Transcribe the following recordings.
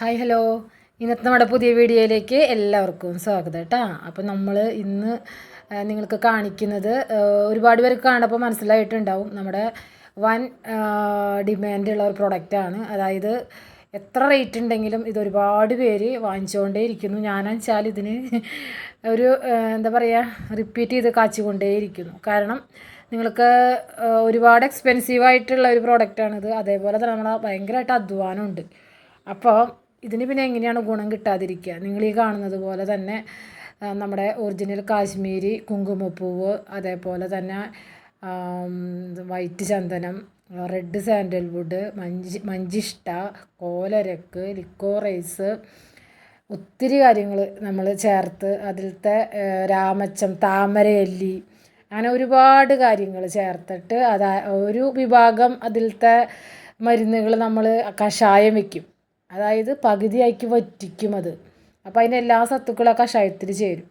Hi hello. ഇന്നത്തെ നമ്മുടെ പുതിയ വീഡിയോയിലേക്ക് എല്ലാവർക്കും സ്വാഗതം കേട്ടോ. അപ്പോൾ നമ്മൾ ഇന്ന് നിങ്ങൾക്ക് കാണിക്കുന്നത് ഒരുപാട് പേർക്ക് കാണുമ്പോൾ മനസ്സിലായിട്ടുണ്ടാവും നമ്മുടെ വൻ ഡിമാൻഡുള്ള ഒരു പ്രൊഡക്റ്റാണ് അതായത് എത്ര റേറ്റ് ഉണ്ടെങ്കിലും ഇത് ഒരുപാട് പേര് വാങ്ങിച്ചുകൊണ്ടേ ഇരിക്കുന്നു. ഞാനെന്നുവെച്ചാൽ ഇതിന് ഒരു എന്താ പറയുക റിപ്പീറ്റ് ചെയ്ത് കാച്ചിക്കൊണ്ടേ ഇരിക്കുന്നു. കാരണം നിങ്ങൾക്ക് ഒരുപാട് എക്സ്പെൻസീവ് ആയിട്ടുള്ള ഒരു പ്രോഡക്റ്റാണിത് അതേപോലെ തന്നെ നമ്മൾ ഭയങ്കരമായിട്ട് അധ്വാനമുണ്ട്. അപ്പോൾ ഇതിന് പിന്നെ എങ്ങനെയാണ് ഗുണം കിട്ടാതിരിക്കുക? നിങ്ങൾ ഈ കാണുന്നത് പോലെ തന്നെ നമ്മുടെ ഒറിജിനൽ കാശ്മീരി കുങ്കുമപ്പൂവ് അതേപോലെ തന്നെ വൈറ്റ് ചന്ദനം റെഡ് സാൻഡൽവുഡ് മഞ്ചി മഞ്ചിഷ്ട കോലരക്ക് ലിക്കോറൈസ് ഒത്തിരി കാര്യങ്ങൾ നമ്മൾ ചേർത്ത് അതിലത്തെ രാമച്ചം താമരയല്ലി അങ്ങനെ ഒരുപാട് കാര്യങ്ങൾ ചേർത്തിട്ട് അത് ഒരു വിഭാഗം അതിലത്തെ മരുന്നുകൾ നമ്മൾ കഷായം വെക്കും. അതായത് പകുതിയാക്കി വറ്റിക്കും അത്. അപ്പോൾ അതിന്റെ എല്ലാ സത്തുക്കളും ആ കഷായത്തിൽ ചേരും.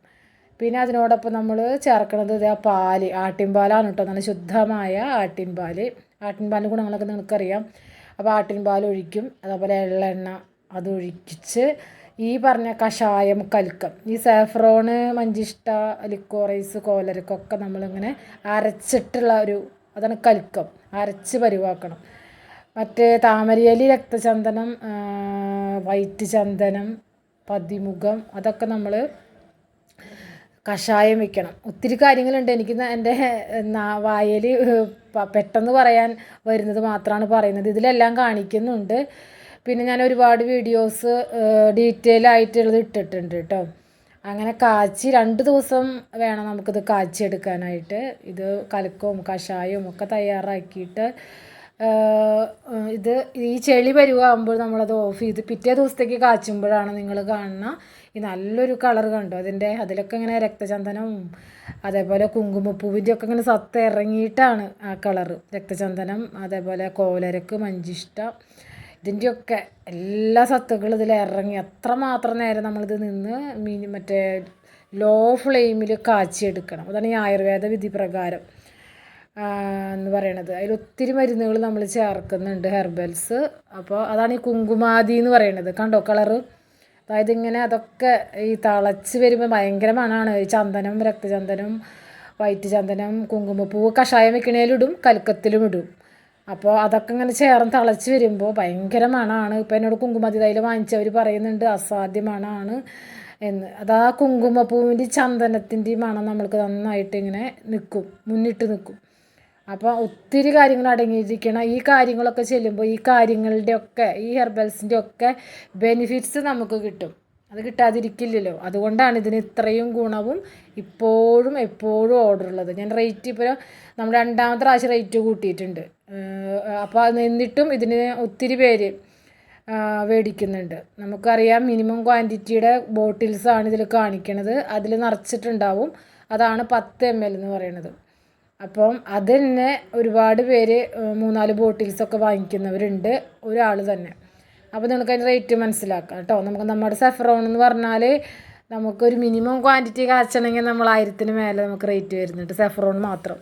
പിന്നെ അതിനോടൊപ്പം നമ്മൾ ചേർക്കുന്നത് ആ പാൽ ആട്ടിൻപാലാണ് കേട്ടോ നല്ല ശുദ്ധമായ ആട്ടിൻപാൽ ആട്ടിൻപാലിന്റെ ഗുണങ്ങളൊക്കെ നിങ്ങൾക്കറിയാം. അപ്പോൾ ആട്ടിൻപാൽ ഒഴിക്കും. അതേപോലെ എള്ളെണ്ണ അതൊഴിച്ച് ഈ പറഞ്ഞ കഷായം കൽക്കം ഈ സാഫ്രോണ് മഞ്ചിഷ്ട ലിക്കോറൈസ് കോലരക്കൊക്കെ നമ്മളിങ്ങനെ അരച്ചിട്ടുള്ള ഒരു അതാണ് കൽക്കം. അരച്ച് പരിവാക്കണം. മറ്റേ താമരയലി രക്തചന്ദനം വൈറ്റ് ചന്ദനം പതിമുഖം അതൊക്കെ നമ്മൾ കഷായം വെക്കണം. ഒത്തിരി കാര്യങ്ങളുണ്ട്. എനിക്ക് എന്റെ വായൽ പെട്ടെന്ന് പറയാൻ വരുന്നത് മാത്രമാണ് പറയുന്നത്. ഇതിലെല്ലാം കാണിക്കുന്നുണ്ട്. പിന്നെ ഞാൻ ഒരുപാട് വീഡിയോസ് ഡീറ്റെയിൽ ആയിട്ടുള്ളത് ഇട്ടിട്ടുണ്ട് കേട്ടോ അങ്ങനെ കാച്ചി രണ്ട് ദിവസം വേണം നമുക്കിത് കാച്ചിയെടുക്കാനായിട്ട്. ഇത് കലക്കവും കഷായവും ഒക്കെ തയ്യാറാക്കിയിട്ട് ഇത് ഈ ചെളി പരുവാകുമ്പോൾ നമ്മളത് ഓഫ് ചെയ്ത് പിറ്റേ ദിവസത്തേക്ക് കാച്ചുമ്പോഴാണ് നിങ്ങൾ കാണുന്ന ഈ നല്ലൊരു കളർ കണ്ടു. അതിന്റെ അതിലൊക്കെ ഇങ്ങനെ രക്തചന്ദനം അതേപോലെ കുങ്കുമപ്പൂവിന്റെ ഒക്കെ ഇങ്ങനെ സത്ത ഇറങ്ങിയിട്ടാണ് ആ കളർ രക്തചന്ദനം അതേപോലെ കോലരക്ക് മഞ്ചിഷ്ട ഇതിന്റെയൊക്കെ എല്ലാ സത്തുക്കളും ഇതിൽ ഇറങ്ങി അത്രമാത്രം നേരം നമ്മളിത് നിന്ന് മീൻ മറ്റേ ലോ ഫ്ലെയിമിൽ കാച്ചിയെടുക്കണം. അതാണ് ഈ ആയുർവേദ വിധി പ്രകാരം. എന്ന് പറയണത്. അതിൽ ഒത്തിരി മരുന്നുകൾ നമ്മൾ ചേർക്കുന്നുണ്ട് ഹെർബൽസ്. അപ്പോൾ അതാണ് ഈ കുങ്കുമാതി എന്ന് പറയണത്. കണ്ടോ കളറ്? അതായത് ഇങ്ങനെ അതൊക്കെ ഈ തിളച്ച് വരുമ്പോൾ ഭയങ്കര മണമാണ്. ചന്ദനം രക്തചന്ദനം വൈറ്റ് ചന്ദനം കുങ്കുമപ്പൂവ് കഷായം വെക്കണേലിടും കൽക്കത്തിലും ഇടും. അപ്പോൾ അതൊക്കെ ഇങ്ങനെ ചേർന്ന് തിളച്ച് വരുമ്പോൾ ഭയങ്കര മണമാണ്. ഇപ്പോൾ എന്നോട് കുങ്കുമതി തൈൽ വാങ്ങിച്ചവർ പറയുന്നുണ്ട് അസാധ്യ മണമാണ് എന്ന്. അതാ കുങ്കുമപ്പൂവിന്റെ ചന്ദനത്തിന്റെ മണം നമ്മൾക്ക് നന്നായിട്ട് ഇങ്ങനെ നിൽക്കും മുന്നിട്ട് നിൽക്കും. അപ്പോൾ ഒത്തിരി കാര്യങ്ങൾ അടങ്ങിയിരിക്കണം ഈ കാര്യങ്ങളൊക്കെ ചെല്ലുമ്പോൾ ഈ കാര്യങ്ങളുടെ ഒക്കെ ഈ ഹെർബൽസിന്റെ ഒക്കെ ബെനിഫിറ്റ്സ് നമുക്ക് കിട്ടും. അത് കിട്ടാതിരിക്കില്ലല്ലോ. അതുകൊണ്ടാണ് ഇതിന് ഇത്രയും ഗുണവും ഇപ്പോഴും എപ്പോഴും ഓർഡർ ഉള്ളത്. ഞാൻ റേറ്റ് ഇപ്പോൾ നമ്മൾ രണ്ടാമത്തെ പ്രാവശ്യം റേറ്റ് കൂട്ടിയിട്ടുണ്ട്. അപ്പോൾ അത് എന്നിട്ടും ഇതിന് ഒത്തിരി പേര് മേടിക്കുന്നുണ്ട് നമുക്കറിയാം മിനിമം ക്വാണ്ടിറ്റിയുടെ ബോട്ടിൽസാണ് ഇതിൽ കാണിക്കണത്. അതിൽ നിറച്ചിട്ടുണ്ടാവും. അതാണ് പത്ത് എം എൽ എന്ന് പറയുന്നത് അപ്പം അത് തന്നെ ഒരുപാട് പേര് മൂന്നാൽ ബോട്ടിൽസൊക്കെ വാങ്ങിക്കുന്നവരുണ്ട് ഒരാൾ തന്നെ. അപ്പോൾ നിങ്ങൾക്ക് അതിന്റെ റേറ്റ് മനസ്സിലാക്കാം കേട്ടോ. നമുക്ക് നമ്മുടെ സെഫറോൺ എന്ന് പറഞ്ഞാൽ നമുക്കൊരു മിനിമം ക്വാണ്ടിറ്റി കാച്ചണമെങ്കിൽ നമ്മൾ ആയിരത്തിന് മേലെ നമുക്ക് റേറ്റ് വരുന്നുണ്ട് സെഫറോൺ മാത്രം.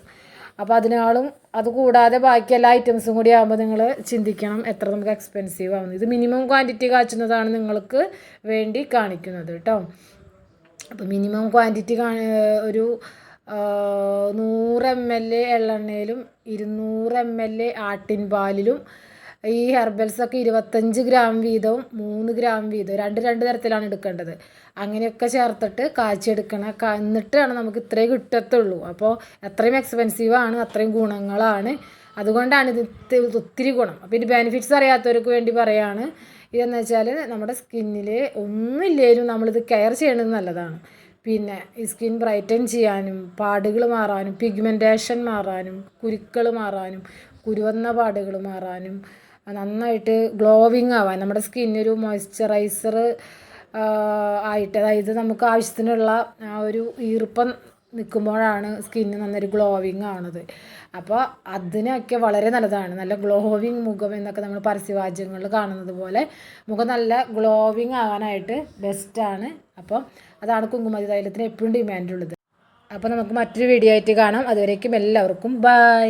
അപ്പോൾ അതിനാളും അത് കൂടാതെ ബാക്കി എല്ലാ ഐറ്റംസും കൂടി ആകുമ്പോൾ നിങ്ങൾ ചിന്തിക്കണം എത്ര നമുക്ക് എക്സ്പെൻസീവ് ആവുന്നു. ഇത് മിനിമം ക്വാണ്ടിറ്റി കാച്ചുന്നതാണ് നിങ്ങൾക്ക് വേണ്ടി കാണിക്കുന്നത് കേട്ടോ. അപ്പോൾ മിനിമം ക്വാണ്ടിറ്റി ഒരു നൂറ് എം എൽ എ എള്ളെണ്ണയിലും ഇരുന്നൂറ് എം എൽ എ ആട്ടിൻ പാലിലും ഈ ഹെർബൽസൊക്കെ ഇരുപത്തഞ്ച് ഗ്രാം വീതവും മൂന്ന് ഗ്രാം വീതവും രണ്ട് രണ്ട് തരത്തിലാണ് എടുക്കേണ്ടത്. അങ്ങനെയൊക്കെ ചേർത്തിട്ട് കാച്ചിയെടുക്കണം എന്നിട്ടാണ് നമുക്ക് ഇത്രയും കിട്ടത്തുള്ളൂ. അപ്പോൾ എത്രയും എക്സ്പെൻസീവ് ആണ് അത്രയും ഗുണങ്ങളാണ്. അതുകൊണ്ടാണ് ഇത് ഒത്തിരി ഗുണം. അപ്പോൾ ഇതിന്റെ ബെനിഫിറ്റ്സ് അറിയാത്തവർക്ക് വേണ്ടി പറയാണ്. ഇതെന്ന് വെച്ചാൽ നമ്മുടെ സ്കിന്നിൽ ഒന്നുമില്ലേലും നമ്മളിത് കെയർ ചെയ്യണത് നല്ലതാണ്. പിന്നെ സ്കിൻ ബ്രൈറ്റൻ ചെയ്യാനും പാടുകൾ മാറാനും പിഗ്മെന്റേഷൻ മാറാനും കുരുക്കൾ മാറാനും കുരുവന്ന പാടുകൾ മാറാനും നന്നായിട്ട് ഗ്ലോവിങ് ആവാൻ നമ്മുടെ സ്കിന്നൊരു മോയ്സ്ചറൈസർ ആയിട്ട് അതായത് നമുക്ക് ആവശ്യത്തിനുള്ള ആ ഒരു ഈർപ്പം നിൽക്കുമ്പോഴാണ് സ്കിന്ന് നന്നൊരു ഗ്ലോവിങ് ആണത്. അപ്പോൾ അതിനൊക്കെ വളരെ നല്ലതാണ്. നല്ല ഗ്ലോവിങ് മുഖം എന്നൊക്കെ നമ്മൾ പരസ്യവാചകങ്ങളിൽ കാണുന്നത് പോലെ മുഖം നല്ല ഗ്ലോവിങ് ആവാനായിട്ട് ബെസ്റ്റാണ് അപ്പോൾ അതാണ് കുങ്കുമതി തൈലത്തിന് എപ്പോഴും ഡിമാൻഡുള്ളത് അപ്പോൾ നമുക്ക് മറ്റൊരു വീഡിയോ ആയിട്ട് കാണാം. അതുവരേക്കും എല്ലാവർക്കും ബൈ